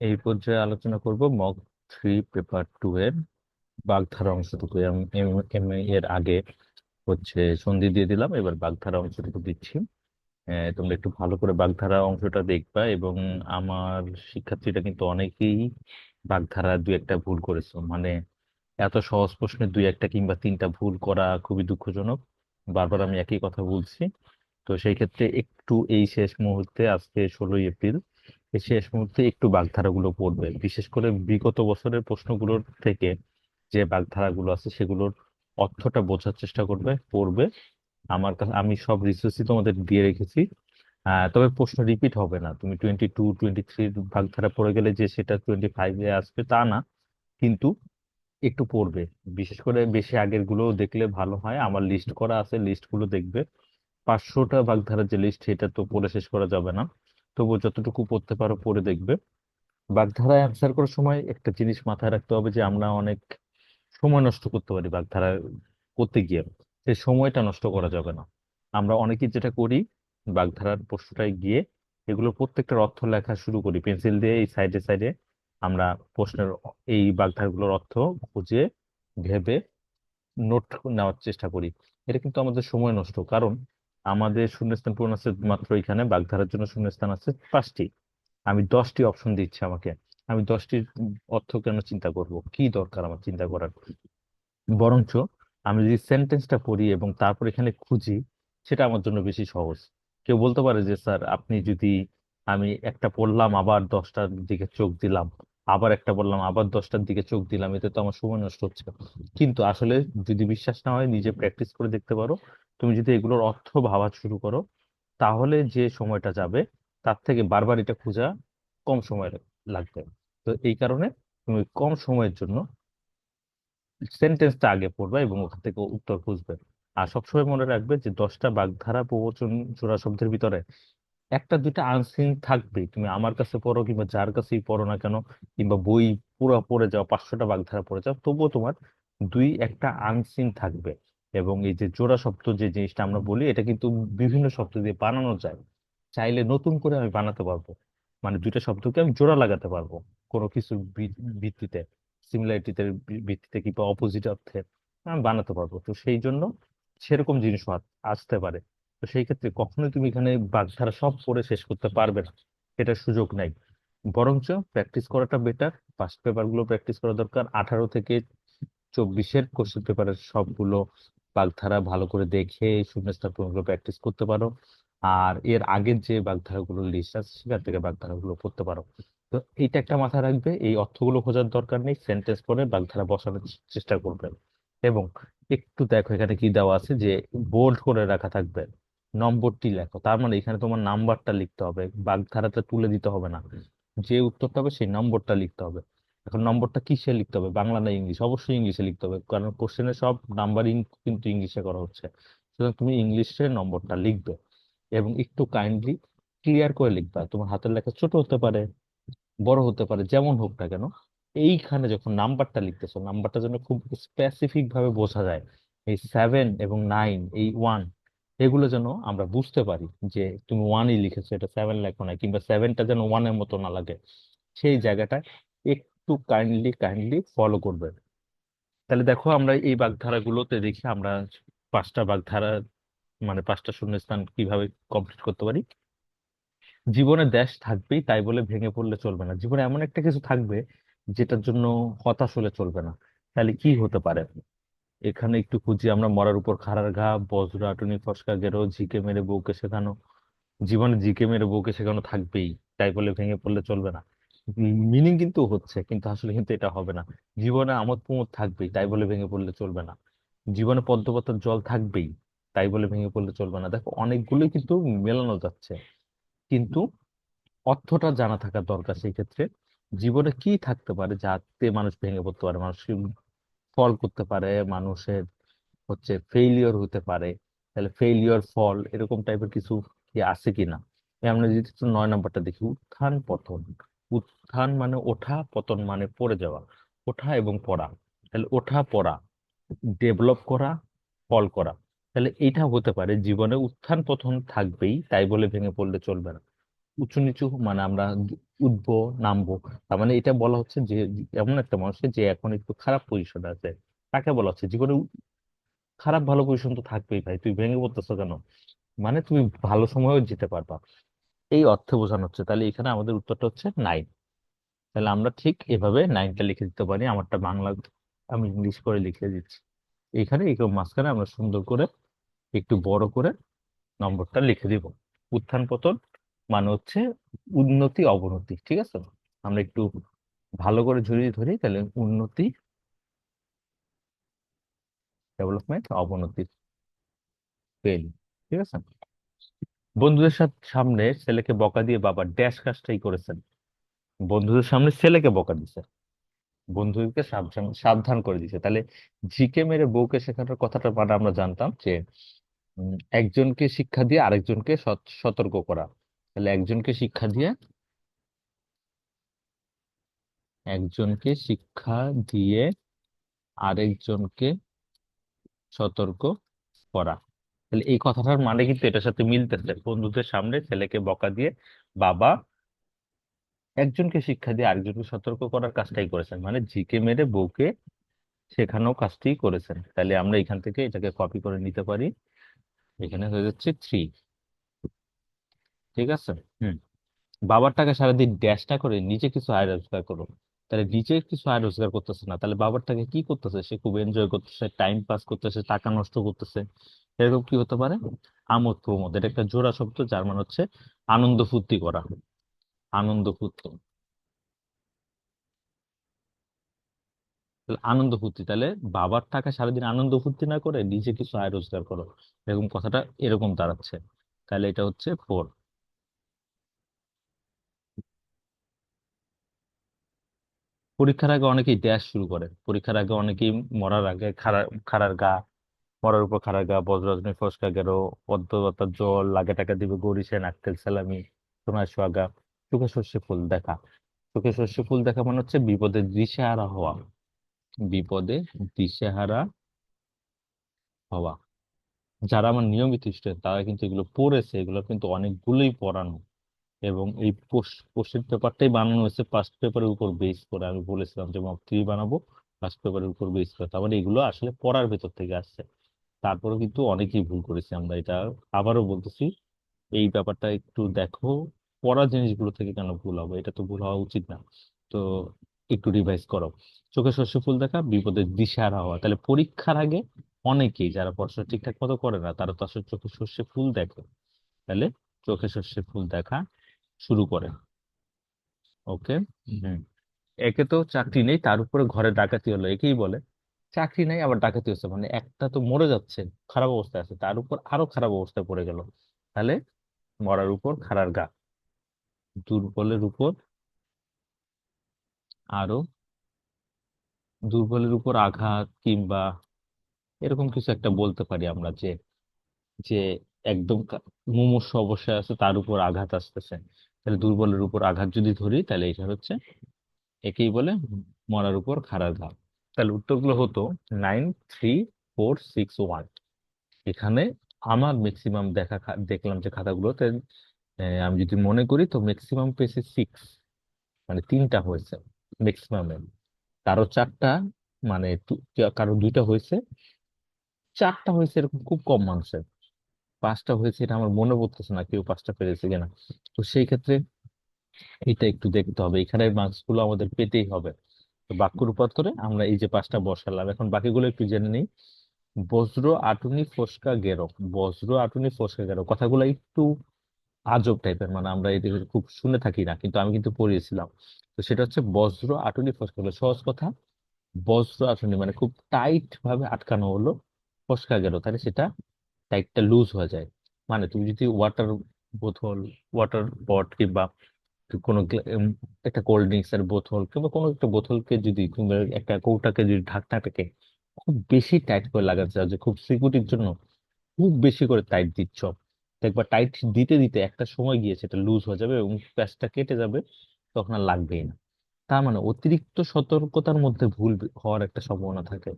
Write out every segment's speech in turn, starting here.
এই পর্যায়ে আলোচনা করব মক থ্রি পেপার টু এর বাগধারা অংশটুকু। এর আগে হচ্ছে সন্ধি দিয়ে দিলাম, এবার বাগধারা অংশটুকু দিচ্ছি। তোমরা একটু ভালো করে বাগধারা অংশটা দেখবা এবং আমার শিক্ষার্থীরা কিন্তু অনেকেই বাগধারা দুই একটা ভুল করেছ। মানে এত সহজ প্রশ্নে দুই একটা কিংবা তিনটা ভুল করা খুবই দুঃখজনক। বারবার আমি একই কথা বলছি। তো সেই ক্ষেত্রে একটু এই শেষ মুহূর্তে, আজকে ষোলোই এপ্রিল শেষ মুহূর্তে একটু বাগধারাগুলো পড়বে। বিশেষ করে বিগত বছরের প্রশ্নগুলোর থেকে যে বাগধারাগুলো আছে সেগুলোর অর্থটা বোঝার চেষ্টা করবে, পড়বে। আমার কাছে, আমি সব রিসোর্সই তোমাদের দিয়ে রেখেছি। তবে প্রশ্ন রিপিট হবে না। তুমি টোয়েন্টি টু টোয়েন্টি থ্রি বাগধারা পড়ে গেলে যে সেটা টোয়েন্টি ফাইভে আসবে তা না, কিন্তু একটু পড়বে। বিশেষ করে বেশি আগেরগুলো দেখলে ভালো হয়। আমার লিস্ট করা আছে লিস্টগুলো দেখবে। পাঁচশোটা বাগধারার যে লিস্ট সেটা তো পড়ে শেষ করা যাবে না। তবুও যতটুকু পড়তে পারো পড়ে দেখবে। বাগধারায় অ্যান্সার করার সময় একটা জিনিস মাথায় রাখতে হবে যে, আমরা অনেক সময় নষ্ট করতে পারি বাগধারা করতে গিয়ে। সেই সময়টা নষ্ট করা যাবে না। আমরা অনেকেই যেটা করি, বাগধারার প্রশ্নটায় গিয়ে এগুলো প্রত্যেকটার অর্থ লেখা শুরু করি। পেন্সিল দিয়ে এই সাইডে সাইডে আমরা প্রশ্নের এই বাগধারাগুলোর অর্থ খুঁজে, ভেবে, নোট নেওয়ার চেষ্টা করি। এটা কিন্তু আমাদের সময় নষ্ট। কারণ আমাদের শূন্যস্থান পূরণ আছে মাত্র এখানে, বাগধারার জন্য শূন্যস্থান আছে পাঁচটি। আমি দশটি অপশন দিচ্ছি আমাকে। আমি দশটির অর্থ কেন চিন্তা করব? কি দরকার আমার চিন্তা করার? বরঞ্চ আমি যদি সেন্টেন্সটা পড়ি এবং তারপর এখানে খুঁজি, সেটা আমার জন্য বেশি সহজ। কেউ বলতে পারে যে, স্যার, আপনি যদি আমি একটা পড়লাম, আবার দশটার দিকে চোখ দিলাম, আবার একটা বললাম আবার দশটার দিকে চোখ দিলাম, এতে তো আমার সময় নষ্ট হচ্ছে। কিন্তু আসলে যদি বিশ্বাস না হয়, নিজে প্র্যাকটিস করে দেখতে পারো তুমি যদি এগুলোর অর্থ ভাবা শুরু করো, তাহলে যে সময়টা যাবে, তার থেকে বারবার এটা খোঁজা কম সময় লাগবে। তো এই কারণে তুমি কম সময়ের জন্য সেন্টেন্সটা আগে পড়বে এবং ওখান থেকে উত্তর খুঁজবে। আর সবসময় মনে রাখবে যে দশটা বাগধারা প্রবচন জোড়া শব্দের ভিতরে একটা দুইটা আনসিন থাকবেই। তুমি আমার কাছে পড়ো কিংবা যার কাছেই পড়ো না কেন, কিংবা বই পুরো পড়ে যাও, পাঁচশোটা বাগধারা পড়ে যাও, তবুও তোমার দুই একটা আনসিন থাকবে। এবং এই যে জোড়া শব্দ যে জিনিসটা আমরা বলি, এটা কিন্তু বিভিন্ন শব্দ দিয়ে বানানো যায়। চাইলে নতুন করে আমি বানাতে পারব। মানে দুইটা শব্দকে আমি জোড়া লাগাতে পারব কোনো কিছু ভিত্তিতে সিমিলারিটিতে ভিত্তিতে কিংবা অপোজিট অর্থে আমি বানাতে পারব। তো সেই জন্য সেরকম জিনিস আসতে পারে। তো সেই ক্ষেত্রে কখনোই তুমি এখানে বাগধারা সব পড়ে শেষ করতে পারবে না। এটার সুযোগ নাই। বরঞ্চ প্র্যাকটিস করাটা বেটার ফার্স্ট পেপারগুলো প্র্যাকটিস করা দরকার। আঠারো থেকে চব্বিশের কোশ্চেন পেপারের সবগুলো বাগধারা ভালো করে দেখে শূন্যস্থান পূরণগুলো প্র্যাকটিস করতে পারো। আর এর আগের যে বাগধারাগুলোর লিস্ট আছে, সেখান থেকে বাগধারাগুলো পড়তে পারো। তো এইটা একটা মাথায় রাখবে, এই অর্থগুলো খোঁজার দরকার নেই সেন্টেন্স পড়ে বাগধারা বসানোর চেষ্টা করবে। এবং একটু দেখো এখানে কি দেওয়া আছে যে বোল্ড করে রাখা থাকবে, নম্বরটি লেখো। তার মানে এখানে তোমার নাম্বারটা লিখতে হবে বাগধারাটা তুলে দিতে হবে না। যে উত্তরটা হবে সেই নম্বরটা লিখতে হবে। এখন নম্বরটা কিসে লিখতে হবে? বাংলা না ইংলিশ? অবশ্যই ইংলিশে লিখতে হবে, কারণ কোশ্চেনে সব নাম্বারিং কিন্তু ইংলিশে করা হচ্ছে। সুতরাং তুমি ইংলিশে নম্বরটা লিখবে এবং একটু কাইন্ডলি ক্লিয়ার করে লিখবা। তোমার হাতের লেখা ছোট হতে পারে, বড় হতে পারে, যেমন হোক না কেন, এইখানে যখন নাম্বারটা লিখতেছো নাম্বারটা যেন খুব স্পেসিফিক ভাবে বোঝা যায়, এই সেভেন এবং নাইন এই ওয়ান এগুলো যেন আমরা বুঝতে পারি যে তুমি ওয়ানই লিখেছো, এটা সেভেন লেখো না কিংবা সেভেনটা যেন ওয়ানের মতো না লাগে। সেই জায়গাটা একটু কাইন্ডলি কাইন্ডলি ফলো করবেন। তাহলে দেখো আমরা এই বাগধারাগুলোতে দেখি আমরা পাঁচটা বাগধারা মানে পাঁচটা শূন্যস্থান কীভাবে কমপ্লিট করতে পারি? জীবনে দেশ থাকবেই, তাই বলে ভেঙে পড়লে চলবে না। জীবনে এমন একটা কিছু থাকবে, যেটার জন্য হতাশ হলে চলবে না। তাহলে কি হতে পারে? এখানে একটু খুঁজি, আমরা মরার উপর খাড়ার ঘা, বজ্রা টুনি ফসকা, গেরো, ঝিকে মেরে বউকে শেখানো। জীবনে ঝিকে মেরে বউকে শেখানো থাকবেই, তাই বলে ভেঙে পড়লে চলবে না। মিনিং কিন্তু হচ্ছে, কিন্তু আসলে কিন্তু এটা হবে না। জীবনে আমোদ প্রমোদ থাকবেই, তাই বলে ভেঙে পড়লে চলবে না। জীবনে পদ্ম পাতার জল থাকবেই, তাই বলে ভেঙে পড়লে চলবে না। দেখো অনেকগুলোই কিন্তু মেলানো যাচ্ছে, কিন্তু অর্থটা জানা থাকা দরকার সেই ক্ষেত্রে। জীবনে কি থাকতে পারে যাতে মানুষ ভেঙে পড়তে পারে? মানুষ ফল করতে পারে? মানুষের হচ্ছে ফেইলিওর হতে পারে? তাহলে ফেইলিওর ফল এরকম টাইপের কিছু কি আছে কিনা? আমরা যদি নয় নাম্বারটা দেখি, উত্থান পতন। উত্থান মানে ওঠা, পতন মানে পড়ে যাওয়া। ওঠা এবং পড়া। তাহলে ওঠা, পড়া ডেভেলপ করা, ফল করা। তাহলে এইটা হতে পারে জীবনে উত্থান, পতন থাকবেই, তাই বলে ভেঙে পড়লে চলবে না। উঁচু নিচু মানে আমরা উঠবো, নামবো। তার মানে এটা বলা হচ্ছে যে, এমন একটা মানুষকে যে এখন একটু খারাপ পজিশনে আছে। তাকে বলা হচ্ছে জীবনে খারাপ ভালো পজিশন তো থাকবেই ভাই। তুই ভেঙে পড়তেছো কেন? মানে তুমি ভালো সময়ও যেতে পারবা। এই অর্থে বোঝানো হচ্ছে। তাহলে এখানে আমাদের উত্তরটা হচ্ছে নাইন তাহলে আমরা ঠিক এভাবে নাইনটা লিখে দিতে পারি। আমারটা বাংলা আমি ইংলিশ করে লিখে দিচ্ছি। এখানে এরকম মাঝখানে আমরা সুন্দর করে একটু বড় করে নম্বরটা লিখে দিব। উত্থান পতন মানে হচ্ছে উন্নতি অবনতি, ঠিক আছে? আমরা একটু ভালো করে জড়িয়ে ধরি, তাহলে উন্নতি ডেভেলপমেন্ট অবনতি ফেল ঠিক আছে? বন্ধুদের সামনে ছেলেকে বকা দিয়ে বাবা ড্যাশ কাজটাই করেছেন। বন্ধুদের সামনে ছেলেকে বকা দিছে। বন্ধুদেরকে সাবধান সাবধান করে দিছে। তাহলে ঝিকে মেরে বউকে শেখানোর কথাটা মানে আমরা জানতাম যে একজনকে শিক্ষা দিয়ে আরেকজনকে সত- সতর্ক করা। তাহলে একজনকে শিক্ষা দিয়ে একজনকে শিক্ষা দিয়ে আরেকজনকে সতর্ক করা। তাহলে এই কথাটার মানে কিন্তু এটার সাথে মিলতেছে। বন্ধুদের সামনে ছেলেকে বকা দিয়ে বাবা একজনকে শিক্ষা দিয়ে আরেকজনকে সতর্ক করার কাজটাই করেছেন। মানে ঝিকে মেরে বউকে শেখানো কাজটি করেছেন। তাহলে আমরা এখান থেকে এটাকে কপি করে নিতে পারি। এখানে হয়ে যাচ্ছে থ্রি ঠিক আছে? হুম। বাবার টাকা সারাদিন ড্যাশটা করে নিজে কিছু আয় রোজগার করো। তাহলে নিজে কিছু আয় রোজগার করতেছে না। তাহলে বাবার টাকা কি করতেছে? সে খুব এনজয় করতেছে টাইম পাস করতেছে, টাকা নষ্ট করতেছে। এরকম কি হতে পারে? আমোদ প্রমোদ এটা একটা জোড়া শব্দ, যার মানে হচ্ছে আনন্দ ফুর্তি করা। আনন্দ ফুর্তি আনন্দ ফুর্তি তাহলে বাবার টাকা সারাদিন আনন্দ ফুর্তি না করে নিজে কিছু আয় রোজগার করো। এরকম কথাটা এরকম দাঁড়াচ্ছে। তাহলে এটা হচ্ছে ফোর পরীক্ষার আগে অনেকেই ড্যাশ শুরু করে। পরীক্ষার আগে অনেকেই মরার আগে খাড়া, খাড়ার গা মরার উপর খাড়ার গা বজ্ররজনী ফসকা গেল পদ্মলতা জল, লাগে টাকা দিবে গরিসে নাক্কেল সালামি, সোনার সোয়াগা চোখে সর্ষে ফুল দেখা। চোখে সর্ষে ফুল দেখা মানে হচ্ছে বিপদে দিশেহারা হওয়া। বিপদে দিশেহারা হওয়া। যারা আমার নিয়মিত স্টুডেন্ট তারা কিন্তু এগুলো পড়েছে, এগুলো কিন্তু অনেকগুলোই পড়ানো। এবং এই কোশ্চেন পেপারটাই বানানো হয়েছে ফার্স্ট পেপারের উপর বেস করে। আমি বলেছিলাম যে মক থ্রি বানাবো ফার্স্ট পেপারের উপর বেস করে। তার মানে এগুলো আসলে পড়ার ভেতর থেকে আসছে। তারপরেও কিন্তু অনেকেই ভুল করেছি আমরা এটা আবারও বলতেছি। এই ব্যাপারটা একটু দেখো পড়া জিনিসগুলো থেকে কেন ভুল হবে? এটা তো ভুল হওয়া উচিত না। তো একটু রিভাইজ করো। চোখে শস্য ফুল দেখা বিপদের দিশাহারা হওয়া। তাহলে পরীক্ষার আগে অনেকেই যারা পড়াশোনা ঠিকঠাক মতো করে না তারা তো আসলে চোখে শস্যে ফুল দেখে। তাহলে চোখে শস্যে ফুল দেখা শুরু করে। ওকে? হুম। একে তো চাকরি নেই তার উপরে ঘরে ডাকাতি হলো একেই বলে। চাকরি নাই, আবার ডাকাতি হচ্ছে। মানে একটা তো মরে যাচ্ছে, খারাপ অবস্থায় আছে, তার উপর আরও খারাপ অবস্থায় পড়ে গেল। তাহলে মরার উপর খাড়ার গা, দুর্বলের উপর আরও, দুর্বলের উপর আঘাত কিংবা এরকম কিছু একটা বলতে পারি আমরা যে যে একদম মুমূর্ষু অবস্থায় আছে, তার উপর আঘাত আসতেছে। তাহলে দুর্বলের উপর আঘাত যদি ধরি, তাহলে এটা হচ্ছে, একেই বলে মরার উপর খাড়ার ঘা তাহলে উত্তরগুলো হতো nine three four six one এখানে আমার ম্যাক্সিমাম দেখা দেখলাম যে খাতাগুলোতে আমি যদি মনে করি তো ম্যাক্সিমাম পেয়েছে সিক্স মানে তিনটা হয়েছে ম্যাক্সিমামে কারও চারটা মানে কারও দুইটা হয়েছে। চারটা হয়েছে এরকম খুব কম মানুষের পাঁচটা হয়েছে এটা আমার মনে পড়তেছে না কেউ পাঁচটা পেরেছে কিনা। তো সেই ক্ষেত্রে এটা একটু দেখতে হবে। এখানে মার্কসগুলো আমাদের পেতেই হবে। বাক্য রূপান্তরে আমরা এই যে পাঁচটা বসালাম। এখন বাকিগুলো একটু জেনে নিই। বজ্র, আটুনি, ফোসকা, গেরো। বজ্র, আটুনি, ফোসকা, গেরো। কথাগুলো একটু আজব টাইপের মানে আমরা এটা খুব শুনে থাকি না, কিন্তু আমি কিন্তু পড়িয়েছিলাম। তো সেটা হচ্ছে বজ্র, আটুনি, ফোসকা গেলো সহজ কথা। বজ্র, আটুনি মানে খুব টাইট ভাবে আটকানো হলো ফোসকা গেল তাহলে সেটা টাইটটা লুজ হয়ে যায়। মানে তুমি যদি ওয়াটার বোতল ওয়াটার পট কিংবা কোনো একটা কোল্ড ড্রিঙ্কস এর বোতল কিংবা কোনো একটা বোতলকে যদি কিংবা একটা কৌটাকে যদি ঢাকনাটাকে খুব বেশি টাইট করে লাগাতে চাও, যে খুব সিকিউরিটির জন্য খুব বেশি করে টাইট দিচ্ছ, দেখবা টাইট দিতে দিতে একটা সময় গিয়ে সেটা লুজ হয়ে যাবে এবং প্যাচটা কেটে যাবে, তখন আর লাগবেই না। তার মানে অতিরিক্ত সতর্কতার মধ্যে ভুল হওয়ার একটা সম্ভাবনা থাকে।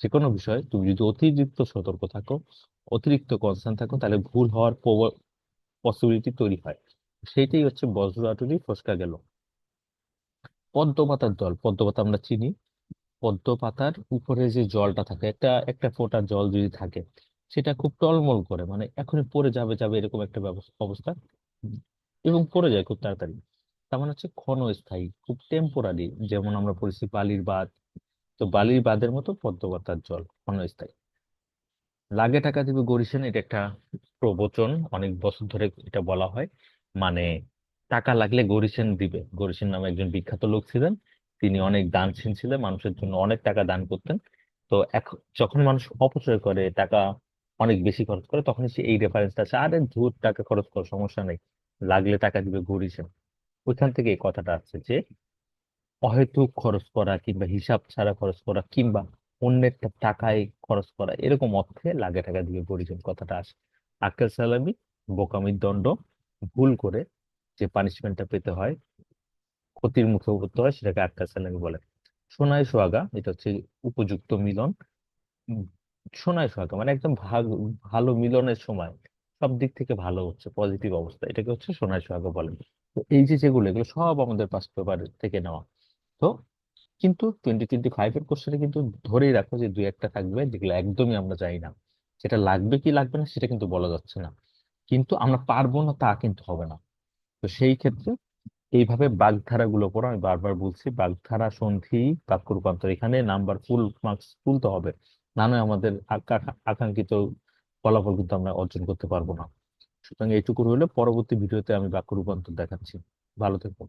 যে কোনো বিষয় তুমি যদি অতিরিক্ত সতর্ক থাকো, অতিরিক্ত কনসার্ন থাকো, তাহলে ভুল হওয়ার পসিবিলিটি তৈরি হয়। সেইটাই হচ্ছে বজ্রাটুরি ফসকা গেল। পদ্ম পাতার দল পদ্ম পাতা আমরা চিনি। পদ্ম পাতার উপরে যে জলটা থাকে, একটা একটা ফোঁটা জল যদি থাকে, সেটা খুব টলমল করে মানে এখনই পড়ে যাবে যাবে এরকম একটা অবস্থা। এবং পড়ে যায় খুব তাড়াতাড়ি। তার মানে হচ্ছে ক্ষণস্থায়ী, খুব টেম্পোরারি যেমন আমরা পড়েছি বালির বাঁধ। তো বালির বাঁধের মতো পদ্ম পাতার জল ক্ষণস্থায়ী। লাগে টাকা দিবে গরিসেন এটা একটা প্রবচন, অনেক বছর ধরে এটা বলা হয়। মানে টাকা লাগলে গরিসেন দিবে। গরিসেন নামে একজন বিখ্যাত লোক ছিলেন। তিনি অনেক দানশীল ছিলেন, মানুষের জন্য অনেক টাকা দান করতেন। তো এখন যখন মানুষ অপচয় করে, টাকা অনেক বেশি খরচ করে, তখন সে এই রেফারেন্সটা আছে, আরে ধুর, টাকা খরচ কর, সমস্যা নেই। লাগলে টাকা দিবে গরিসেন। ওইখান থেকে এই কথাটা আসছে যে, অহেতুক খরচ করা কিংবা হিসাব ছাড়া খরচ করা কিংবা অন্যের টাকায় খরচ করা, এরকম অর্থে লাগে টাকা দিয়ে পরিজন কথাটা আসে। আক্কেল সালামি, বোকামির দণ্ড। ভুল করে যে পানিশমেন্টটা পেতে হয়, ক্ষতির মুখে পড়তে হয়, সেটাকে আক্কেল সালামি বলে সোনায় সোহাগা, এটা হচ্ছে উপযুক্ত মিলন। সোনায় সোহাগা মানে একদম ভাগ, ভালো মিলনের সময়। সব দিক থেকে ভালো হচ্ছে পজিটিভ অবস্থা। এটাকে হচ্ছে সোনায় সোহাগা বলে। তো এই যে যেগুলো, এগুলো সব আমাদের পাস পেপার থেকে নেওয়া। তো কিন্তু টোয়েন্টি টোয়েন্টি ফাইভ এর কোশ্চেনে কিন্তু ধরেই রাখো যে দুই একটা থাকবে যেগুলো একদমই আমরা জানি না। সেটা লাগবে কি লাগবে না, সেটা কিন্তু বলা যাচ্ছে না। কিন্তু আমরা পারব না, তা কিন্তু হবে না। তো সেই ক্ষেত্রে এইভাবে বাগধারা গুলো পড়ো, আমি বারবার বলছি বাগধারা, সন্ধি বাক্য রূপান্তর এখানে নাম্বার ফুল, মার্কস তুলতে হবে। না নয় আমাদের আকা- আকাঙ্ক্ষিত ফলাফল কিন্তু আমরা অর্জন করতে পারব না। সুতরাং এইটুকু হলে পরবর্তী ভিডিওতে আমি বাক্য রূপান্তর দেখাচ্ছি। ভালো থেকো।